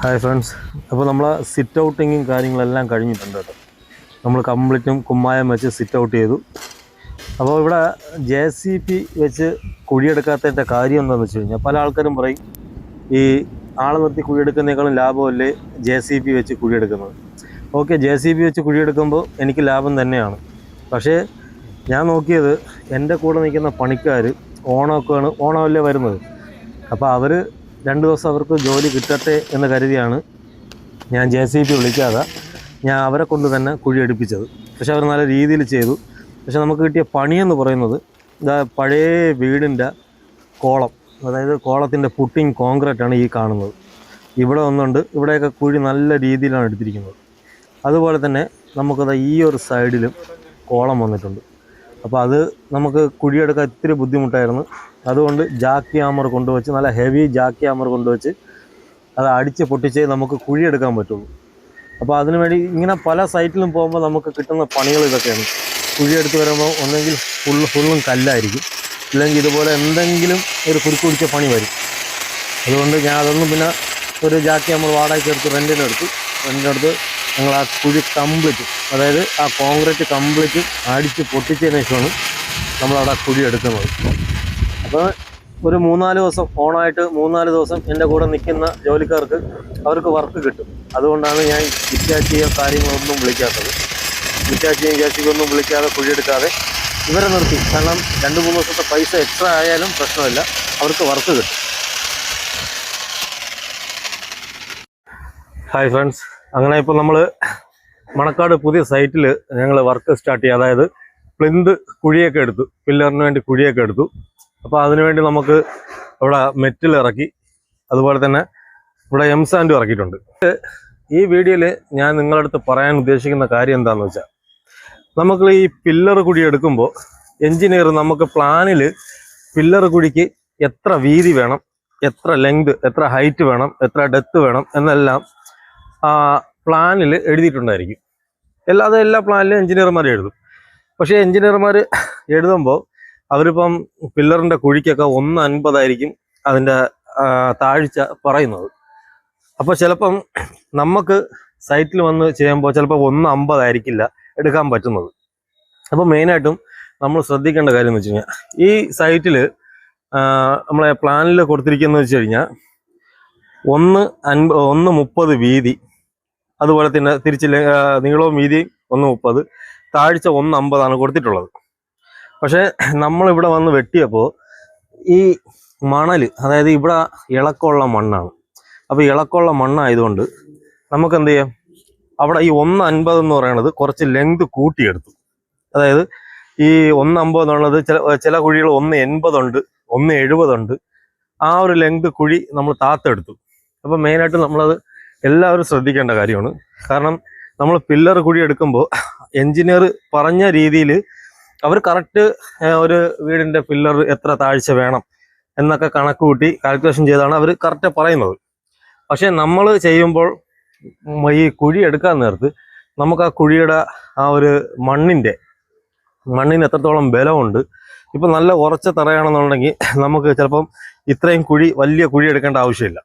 Hi friends അപ്പോൾ നമ്മൾ sit ഔട്ടിങ്ങും കാര്യങ്ങളെല്ലാം കഴിഞ്ഞിട്ടുണ്ട് കേട്ടോ. നമ്മൾ കംപ്ലീറ്റും കുമ്മായം വെച്ച് സിറ്റ് ഔട്ട് ചെയ്തു. അപ്പോൾ ഇവിടെ ജെ സി പി വെച്ച് കുഴിയെടുക്കാത്തതിന്റെ കാര്യം എന്താണെന്ന് വെച്ച് കഴിഞ്ഞാൽ പല ആൾക്കാരും പറയും ഈ ആളെ നിർത്തി കുഴിയെടുക്കുന്നതിനേക്കാളും ലാഭമല്ലേ ജെ സി പി വെച്ച് കുഴിയെടുക്കുന്നത്? ഓക്കെ ജെ സി പി വെച്ച് കുഴിയെടുക്കുമ്പോൾ എനിക്ക് ലാഭം തന്നെയാണ്. പക്ഷേ ഞാൻ നോക്കിയത് എന്റെ കൂടെ നിൽക്കുന്ന പണിക്കാർ ഓണമൊക്കെയാണ് ഓണമല്ലേ വരുന്നത്. അപ്പോൾ അവർ രണ്ട് ദിവസം അവർക്ക് ജോലി കിട്ടട്ടെ എന്ന് കരുതിയാണ് ഞാൻ ജെ സി പി വിളിക്കാതെ ഞാൻ അവരെ കൊണ്ട് തന്നെ കുഴി എടുപ്പിച്ചത്. പക്ഷെ അവർ നല്ല രീതിയിൽ ചെയ്തു. പക്ഷെ നമുക്ക് കിട്ടിയ പണിയെന്ന് പറയുന്നത് ഇതാ പഴയ വീടിന്റെ കോളം അതായത് കോളത്തിന്റെ പുട്ടിങ് കോൺക്രീറ്റ് ആണ് ഈ കാണുന്നത്. ഇവിടെ ഒന്നുണ്ട് ഇവിടെയൊക്കെ കുഴി നല്ല രീതിയിലാണ് എടുത്തിരിക്കുന്നത്. അതുപോലെ തന്നെ നമുക്കത് ഈ ഒരു സൈഡിലും കോളം വന്നിട്ടുണ്ട്. അപ്പോൾ അത് നമുക്ക് കുഴിയെടുക്കാൻ ഇത്തിരി ബുദ്ധിമുട്ടായിരുന്നു. അതുകൊണ്ട് ജാക്കി ആമർ കൊണ്ടുവച്ച് നല്ല ഹെവി ജാക്കി ആമർ കൊണ്ടുവച്ച് അത് അടിച്ച് പൊട്ടിച്ച് നമുക്ക് കുഴിയെടുക്കാൻ പറ്റുള്ളൂ. അപ്പോൾ അതിനുവേണ്ടി ഇങ്ങനെ പല സൈറ്റിലും പോകുമ്പോൾ നമുക്ക് കിട്ടുന്ന പണികൾ ഇതൊക്കെയാണ്. കുഴിയെടുത്ത് വരുമ്പോൾ ഒന്നെങ്കിൽ ഫുള്ള് ഫുള്ളും കല്ലായിരിക്കും. ഇല്ലെങ്കിൽ ഇതുപോലെ എന്തെങ്കിലും ഒരു കുരുക്കുടിച്ച പണി വരും. അതുകൊണ്ട് ഞാൻ അതൊന്നും പിന്നെ ഒരു ജാക്കി നമ്മൾ വാടകയ്ക്ക് എടുത്ത് റെന്റിനെടുത്തു റെന്റിനെടുത്ത് ഞങ്ങൾ ആ കുഴി കംപ്ലീറ്റ് അതായത് ആ കോൺക്രീറ്റ് കംപ്ലീറ്റ് അടിച്ച് പൊട്ടിച്ചതിന് ശേഷമാണ് നമ്മളവിടെ ആ കുഴി എടുക്കുന്നത്. അപ്പോൾ ഒരു മൂന്നാൽ ദിവസം ഓണായിട്ട് മൂന്നാൽ ദിവസം എന്റെ കൂടെ നിൽക്കുന്ന ജോലിക്കാർക്ക് അവർക്ക് വർക്ക് കിട്ടും. അതുകൊണ്ടാണ് ഞാൻ ഇറ്റാച്ചിയോ കാര്യങ്ങളൊന്നും വിളിക്കാത്തത്. ഇറ്റാച്ചിയും ജാസിക്കൊന്നും വിളിക്കാതെ കുഴിയെടുക്കാതെ ഇവരെ നിർത്തി. കാരണം രണ്ട് മൂന്ന് ദിവസത്തെ പൈസ എക്സ്ട്രാ ആയാലും പ്രശ്നമില്ല അവർക്ക് വർക്ക് കിട്ടും. ഹായ് ഫ്രണ്ട്സ് അങ്ങനെ ഇപ്പോൾ നമ്മൾ മണക്കാട് പുതിയ സൈറ്റിൽ ഞങ്ങൾ വർക്ക് സ്റ്റാർട്ട് ചെയ്യും അതായത് പ്ലിന്ത് കുഴിയൊക്കെ എടുത്തു പില്ലറിന് വേണ്ടി കുഴിയൊക്കെ എടുത്തു. അപ്പോൾ അതിനുവേണ്ടി നമുക്ക് ഇവിടെ മെറ്റിൽ ഇറക്കി അതുപോലെ തന്നെ ഇവിടെ എം സാൻഡ് ഇറക്കിയിട്ടുണ്ട്. ഈ വീഡിയോയിൽ ഞാൻ നിങ്ങളുടെ അടുത്ത് പറയാൻ ഉദ്ദേശിക്കുന്ന കാര്യം എന്താണെന്ന് വെച്ചാൽ നമുക്ക് ഈ പില്ലർ കുഴി എടുക്കുമ്പോൾ എഞ്ചിനീയർ നമുക്ക് പ്ലാനിൽ പില്ലർ കുഴിക്ക് എത്ര വീതി വേണം എത്ര ലെങ്ത് എത്ര ഹൈറ്റ് വേണം എത്ര ഡെത്ത് വേണം എന്നെല്ലാം പ്ലാനിൽ എഴുതിയിട്ടുണ്ടായിരിക്കും. അല്ലാതെ എല്ലാ പ്ലാനിലും എഞ്ചിനീയർമാർ എഴുതും. പക്ഷേ എഞ്ചിനീയർമാർ എഴുതുമ്പോൾ അവരിപ്പം പില്ലറിന്റെ കുഴിക്കൊക്കെ ഒന്ന് അൻപതായിരിക്കും അതിന്റെ താഴ്ച പറയുന്നത്. അപ്പോൾ ചിലപ്പം നമുക്ക് സൈറ്റിൽ വന്ന് ചെയ്യുമ്പോൾ ചിലപ്പോൾ ഒന്ന് അമ്പതായിരിക്കില്ല എടുക്കാൻ പറ്റുന്നത്. അപ്പോൾ മെയിനായിട്ടും നമ്മൾ ശ്രദ്ധിക്കേണ്ട കാര്യം എന്ന് വെച്ച് കഴിഞ്ഞാൽ ഈ സൈറ്റിൽ നമ്മളെ പ്ലാനിൽ കൊടുത്തിരിക്കുന്നത് വെച്ച് കഴിഞ്ഞാൽ ഒന്ന് അൻപ ഒന്ന് മുപ്പത് വീതി അതുപോലെ തന്നെ തിരിച്ച് നീളവും വീതിയും ഒന്ന് മുപ്പത്. താഴ്ച ഒന്ന് അമ്പതാണ് കൊടുത്തിട്ടുള്ളത്. പക്ഷേ നമ്മളിവിടെ വന്ന് വെട്ടിയപ്പോൾ ഈ മണൽ അതായത് ഇവിടെ ഇളക്കമുള്ള മണ്ണാണ്. അപ്പോൾ ഇളക്കമുള്ള മണ്ണായതുകൊണ്ട് നമുക്ക് എന്ത് ചെയ്യാം അവിടെ ഈ ഒന്ന് അൻപത് എന്ന് പറയുന്നത് കുറച്ച് ലെങ്ത് കൂട്ടിയെടുത്തു. അതായത് ഈ ഒന്ന് അമ്പത് എന്നുള്ളത് ചില ചില കുഴികൾ ഒന്ന് എൺപതുണ്ട് ഒന്ന് എഴുപതുണ്ട്. ആ ഒരു ലെങ്ത് കുഴി നമ്മൾ താത്തെടുത്തു. അപ്പോൾ മെയിനായിട്ട് നമ്മളത് എല്ലാവരും ശ്രദ്ധിക്കേണ്ട കാര്യമാണ്. കാരണം നമ്മൾ പില്ലർ കുഴി എടുക്കുമ്പോൾ എൻജിനീയർ പറഞ്ഞ രീതിയിൽ അവർ കറക്റ്റ് ഒരു വീടിന്റെ പില്ലർ എത്ര താഴ്ച വേണം എന്നൊക്കെ കണക്ക് കൂട്ടി കാൽക്കുലേഷൻ ചെയ്താണ് അവർ കറക്റ്റ് പറയുന്നത്. പക്ഷേ നമ്മൾ ചെയ്യുമ്പോൾ ഈ കുഴി എടുക്കാൻ നേരത്ത് നമുക്ക് ആ കുഴിയുടെ ആ ഒരു മണ്ണിന്റെ മണ്ണിന് എത്രത്തോളം ബലമുണ്ട് ഇപ്പം നല്ല ഉറച്ച തറയാണെന്നുണ്ടെങ്കിൽ നമുക്ക് ചിലപ്പം ഇത്രയും കുഴി വലിയ കുഴി എടുക്കേണ്ട ആവശ്യമില്ല.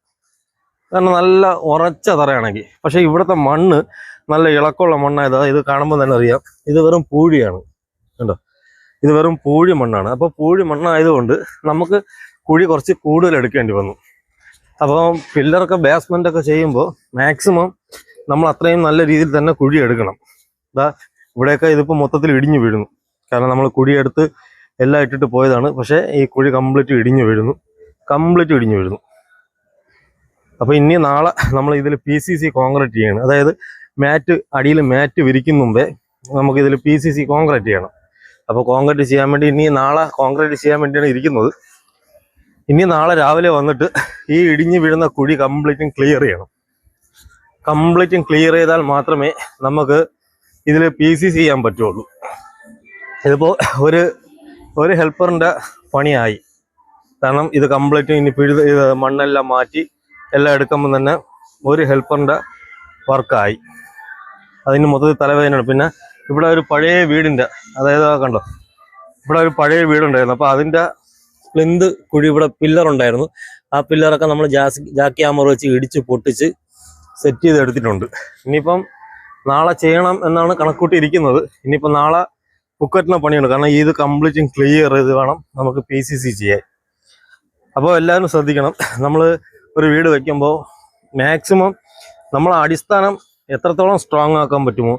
കാരണം നല്ല ഉറച്ച തറയാണെങ്കിൽ. പക്ഷേ ഇവിടുത്തെ മണ്ണ് നല്ല ഇളക്കമുള്ള മണ്ണായത് ഇത്. കാണുമ്പോൾ തന്നെ അറിയാം. ഇത് വെറും പൂഴിയാണ്. കണ്ടോ? ഇത് വെറും പൂഴി മണ്ണാണ്. അപ്പോൾ പൂഴി മണ്ണായതുകൊണ്ട് നമുക്ക് കുഴി കുറച്ച് കൂടുതൽ എടുക്കേണ്ടി വന്നു. അപ്പോൾ പില്ലറൊക്കെ ബേസ്മെന്റ് ഒക്കെ ചെയ്യുമ്പോൾ മാക്സിമം നമ്മൾ അത്രയും നല്ല രീതിയിൽ തന്നെ കുഴി എടുക്കണം. ഇതാ ഇവിടെയൊക്കെ ഇതിപ്പോൾ മൊത്തത്തിൽ ഇടിഞ്ഞു വീഴുന്നു. കാരണം നമ്മൾ കുഴിയെടുത്ത് എല്ലാം ഇട്ടിട്ട് പോയതാണ്. പക്ഷേ ഈ കുഴി കംപ്ലീറ്റ് ഇടിഞ്ഞു വീഴുന്നു. കംപ്ലീറ്റ് ഇടിഞ്ഞു വീഴുന്നു. അപ്പോൾ ഇനി നാളെ നമ്മൾ ഇതിൽ പി സി സി കോൺക്രീറ്റ് ചെയ്യണം. അതായത് മാറ്റ് അടിയിൽ മാറ്റ് വിരിക്കും മുമ്പേ നമുക്ക് ഇതിൽ പി സി സി കോൺക്രീറ്റ് ചെയ്യണം. അപ്പോൾ കോൺക്രീറ്റ് ചെയ്യാൻ വേണ്ടി ഇനി നാളെ കോൺക്രീറ്റ് ചെയ്യാൻ വേണ്ടിയാണ് ഇരിക്കുന്നത്. ഇനി നാളെ രാവിലെ വന്നിട്ട് ഈ ഇടിഞ്ഞു വീഴുന്ന കുഴി കംപ്ലീറ്റും ക്ലിയർ ചെയ്യണം. കംപ്ലീറ്റും ക്ലിയർ ചെയ്താൽ മാത്രമേ നമുക്ക് ഇതിൽ പി സി സി ചെയ്യാൻ പറ്റുള്ളൂ. ഇതിപ്പോൾ ഒരു ഒരു ഹെൽപ്പറിന്റെ പണിയായി. കാരണം ഇത് കംപ്ലീറ്റും ഇനി പിഴുത് മണ്ണെല്ലാം മാറ്റി എല്ലാം എടുക്കുമ്പോൾ തന്നെ ഒരു ഹെൽപ്പറിന്റെ വർക്കായി. അതിന് മൊത്തത്തിൽ തലവേദനയാണ്. പിന്നെ ഇവിടെ ഒരു പഴയ വീടിന്റെ അതായത് കണ്ടോ ഇവിടെ ഒരു പഴയ വീടുണ്ടായിരുന്നു. അപ്പോൾ അതിന്റെ പ്ലിന്ത് കുഴി ഇവിടെ പില്ലറുണ്ടായിരുന്നു ആ പില്ലറൊക്കെ നമ്മൾ ജാസ് ജാക്കി ആമർ വെച്ച് ഇടിച്ച് പൊട്ടിച്ച് സെറ്റ് ചെയ്ത് എടുത്തിട്ടുണ്ട്. ഇനിയിപ്പം നാളെ ചെയ്യണം എന്നാണ് കണക്കൂട്ടിയിരിക്കുന്നത്. ഇനിയിപ്പം നാളെ ബുക്കറ്റിന് പണിയുണ്ട്. കാരണം ഇത് കംപ്ലീറ്റും ക്ലിയർ ചെയ്ത് വേണം നമുക്ക് പി സി സി ചെയ്യാൻ. അപ്പോൾ എല്ലാവരും ശ്രദ്ധിക്കണം. നമ്മൾ ഒരു വീട് വെക്കുമ്പോൾ മാക്സിമം നമ്മൾ അടിസ്ഥാനം എത്രത്തോളം സ്ട്രോങ് ആക്കാൻ പറ്റുമോ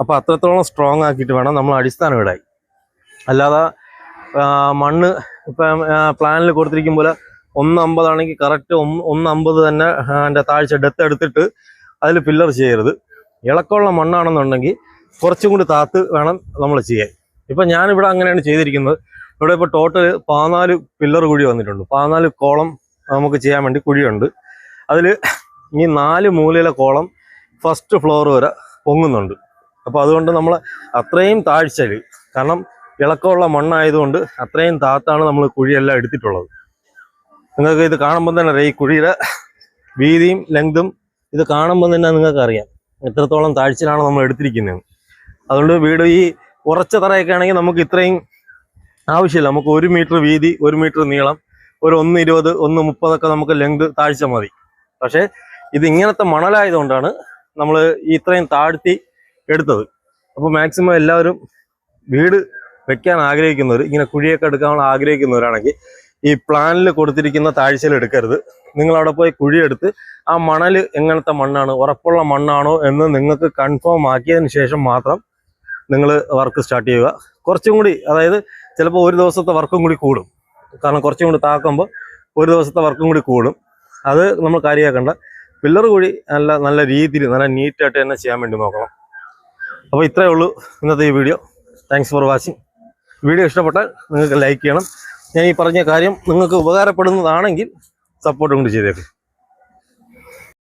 അപ്പോൾ അത്രത്തോളം സ്ട്രോങ് ആക്കിയിട്ട് വേണം നമ്മൾ അടിസ്ഥാനം ഇടായി അല്ലാതെ മണ്ണ് ഇപ്പം പ്ലാനിൽ കൊടുത്തിരിക്കും പോലെ ഒന്ന് അമ്പതാണെങ്കിൽ കറക്റ്റ് ഒന്ന് അമ്പത് തന്നെ എന്റെ താഴ്ച ഡെത്ത് എടുത്തിട്ട് അതിൽ പില്ലർ ചെയ്യരുത്. ഇളക്കമുള്ള മണ്ണാണെന്നുണ്ടെങ്കിൽ കുറച്ചും കൂടി താത്ത് വേണം നമ്മൾ ചെയ്യാൻ. ഇപ്പം ഞാനിവിടെ അങ്ങനെയാണ് ചെയ്തിരിക്കുന്നത്. ഇവിടെ ഇപ്പോൾ ടോട്ടൽ പതിനാല് പില്ലർ കൂടി വന്നിട്ടുണ്ട്. പതിനാല് കോളം നമുക്ക് ചെയ്യാൻ വേണ്ടി കുഴിയുണ്ട്. അതിൽ ഈ നാല് മൂലയിലെ കോളം ഫസ്റ്റ് ഫ്ലോർ വരെ പൊങ്ങുന്നുണ്ട്. അപ്പോൾ അതുകൊണ്ട് നമ്മൾ അത്രയും താഴ്ചയിൽ കാരണം ഇളക്കമുള്ള മണ്ണായതുകൊണ്ട് അത്രയും താത്താണ് നമ്മൾ കുഴിയെല്ലാം എടുത്തിട്ടുള്ളത്. നിങ്ങൾക്ക് ഇത് കാണുമ്പോൾ തന്നെ അറിയാം ഈ കുഴിയുടെ വീതിയും ലെങ്തും ഇത് കാണുമ്പോൾ തന്നെ നിങ്ങൾക്ക് അറിയാം എത്രത്തോളം താഴ്ചയിലാണ് നമ്മൾ എടുത്തിരിക്കുന്നത്. അതുകൊണ്ട് വീട് ഈ ഉറച്ച തറയൊക്കെ ആണെങ്കിൽ നമുക്ക് ഇത്രയും ആവശ്യമില്ല. നമുക്ക് ഒരു മീറ്റർ വീതി ഒരു മീറ്റർ നീളം ഒരു ഒന്ന് ഇരുപത് ഒന്ന് മുപ്പതൊക്കെ നമുക്ക് ലെങ്ത് താഴ്ച മതി. പക്ഷേ ഇത് ഇങ്ങനത്തെ മണലായതുകൊണ്ടാണ് നമ്മൾ ഇത്രയും താഴ്ത്തി എടുത്തത്. അപ്പോൾ മാക്സിമം എല്ലാവരും വീട് വെക്കാൻ ആഗ്രഹിക്കുന്നവർ ഇങ്ങനെ കുഴിയൊക്കെ എടുക്കാൻ ആഗ്രഹിക്കുന്നവരാണെങ്കിൽ ഈ പ്ലാനിൽ കൊടുത്തിരിക്കുന്ന താഴ്ചയിൽ എടുക്കരുത്. നിങ്ങൾ അവിടെ പോയി കുഴിയെടുത്ത് ആ മണൽ എങ്ങനത്തെ മണ്ണാണ് ഉറപ്പുള്ള മണ്ണാണോ എന്ന് നിങ്ങൾക്ക് കൺഫേം ആക്കിയതിന് ശേഷം മാത്രം നിങ്ങൾ വർക്ക് സ്റ്റാർട്ട് ചെയ്യുക. കുറച്ചും കൂടി അതായത് ചിലപ്പോൾ ഒരു ദിവസത്തെ വർക്കും കൂടി കൂടും. കാരണം കുറച്ചും കൂടി താക്കുമ്പോൾ ഒരു ദിവസത്തെ വർക്കും കൂടി കൂടും. അത് നമ്മൾ കാര്യമാക്കേണ്ട. പില്ലർ കൂടി നല്ല നല്ല രീതിയിൽ നല്ല നീറ്റായിട്ട് തന്നെ ചെയ്യാൻ വേണ്ടി നോക്കണം. അപ്പോൾ ഇത്രയേ ഉള്ളൂ ഇന്നത്തെ ഈ video thanks for watching video ഇഷ്ടപ്പെട്ടാൽ നിങ്ങൾക്ക് ലൈക്ക് ചെയ്യണം. ഞാൻ ഈ പറഞ്ഞ കാര്യം നിങ്ങൾക്ക് ഉപകാരപ്പെടുന്നതാണെങ്കിൽ സപ്പോർട്ടും കൂടി ചെയ്തേക്കും.